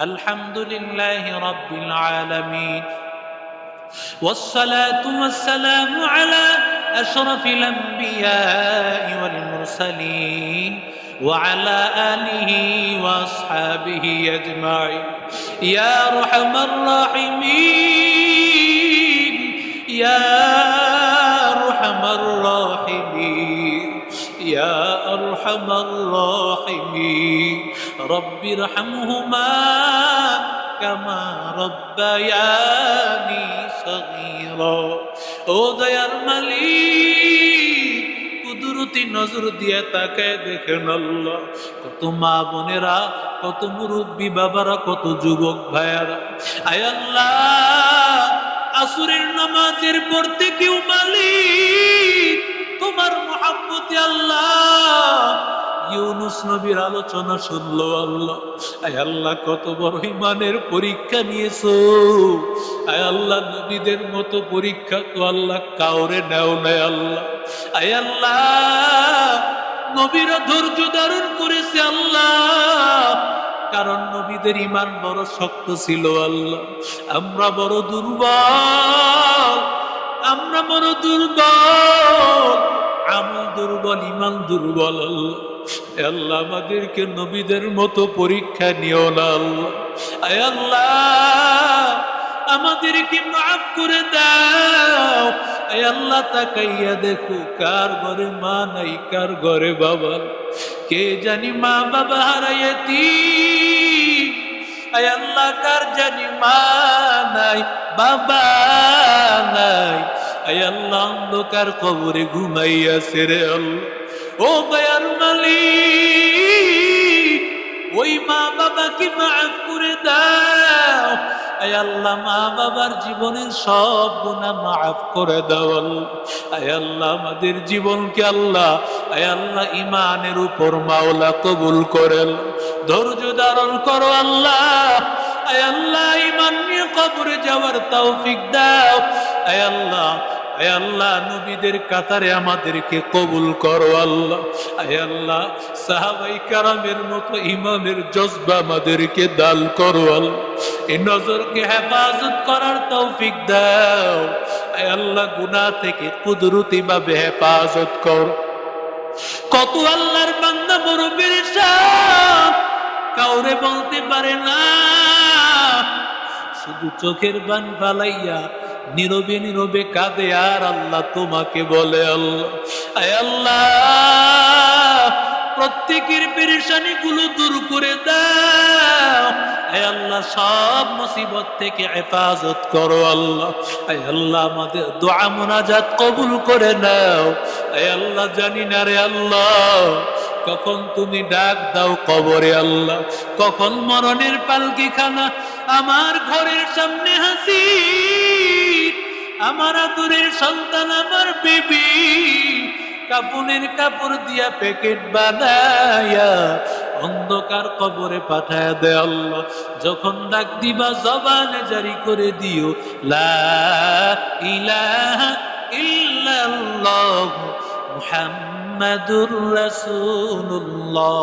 الحمد لله رب العالمين والصلاة والسلام على أشرف الأنبياء والمرسلين وعلى آله وأصحابه أجمعين يا أرحم الراحمين يا أرحم الراحمين يا أرحم الراحمين رب ارحمهما كما ربياني صغيرا ও দয়ার মালিক কুদরতি নজর দিয়ে তাকায় দেখেন আল্লাহ কত মা বোনেরা কত মুরব্বী বাবারা কত যুবক ভাইয়ারা আয় আল্লাহ আসুরের নামাজের পর থেকেও মালিক তোমার মহাব্বতে আল্লাহ। ইউনুস নবীর আলোচনা শুনলো আল্লাহ। আয় আল্লাহ, কত বড় ইমানের পরীক্ষা নিয়েছো। আয় আল্লাহ, নবীদের মতো পরীক্ষা তো আল্লাহ কাউরে নেও নেয় আল্লাহ। আয় আল্লাহ নবীরা ধৈর্য ধারণ করেছে আল্লাহ। কারণ নবীদের ইমান বড় শক্ত ছিল আল্লাহ। আমরা বড় দুর্বল, আমরা বড় দুর্বল। আমল দুর্বল, ইমান দুর্বল। আল্লাহ, আমাদেরকে নবীদের মতো পরীক্ষা নিও না আল্লাহ। আমাদেরকে মাফ করে দাও। আল্লাহ, তাকাইয়া দেখো, কার ঘরে মা নাই, কার ঘরে বাবা কে জানি মা বাবা হারাইয়াতি আয় আল্লাহ, কার জানি মা নাই, বাবা নাই। আয় আল্লাহ, অন্ধকার কবরে ঘুমাইয়াছে রে ও দয়ার মালিক, ওই মা বাবাকে মাফ করে দাও। আয় আল্লাহ, মা বাবার জীবনের সব গুণা মাফ করে দাও আয় আল্লাহ, আমাদের জীবনকে আল্লাহ, আয় আল্লাহ ইমানের উপর মাওলা কবুল করেন ধৈর্য ধারণ করো আল্লাহ। আয় আল্লাহ ইমান নিয়ে কবরে যাওয়ার তৌফিক দাও। আয় আল্লাহ আয় আল্লাহ, নবীদের কাতারে আমাদেরকে কবুল করো আল্লাহ। আয় আল্লাহ, সাহাবাই কারামের মতো ইমানের জজবা আমাদেরকে দাল করো আল্লাহ। এই নজরকে হেফাজত করার তৌফিক দাও। আয় আল্লাহ, গুনাহ থেকে কুদরতি ভাবে হেফাজত কর। কত আল্লাহর বান্দা বড় পেরেশান, কাউরে বলতে পারে না। শুধু চোখের বান ফালাইয়া নীরবে নীরবে কাঁদে, আর আল্লাহ তোমাকে বলে আল্লাহ প্রত্যেকের পেরেশানি গুলো দূর করে দাও। আল্লাহ, সব মুসিবত থেকে হেফাজত করো আল্লাহ। আল্লাহ, আমাদের দোয়া মোনাজাত কবুল করে নাও। আল্লাহ, জানি না রে আল্লাহ, কখন তুমি ডাক দাও কবরে আল্লাহ। কখন মরণের পালকি খানা আমার ঘরের সামনে হাসি আমার আদরের সন্তান, আমার বেবি, কাপুনের কাপড় দিয়া প্যাকেট বানায়া অন্ধকার কবরে পাঠায় দে আল্লাহ। যখন ডাক দিবা, জবানে জারি করে দিও, লা ইলাহা ইল্লাল্লাহ মুহাম্মাদুর রাসূলুল্লাহ।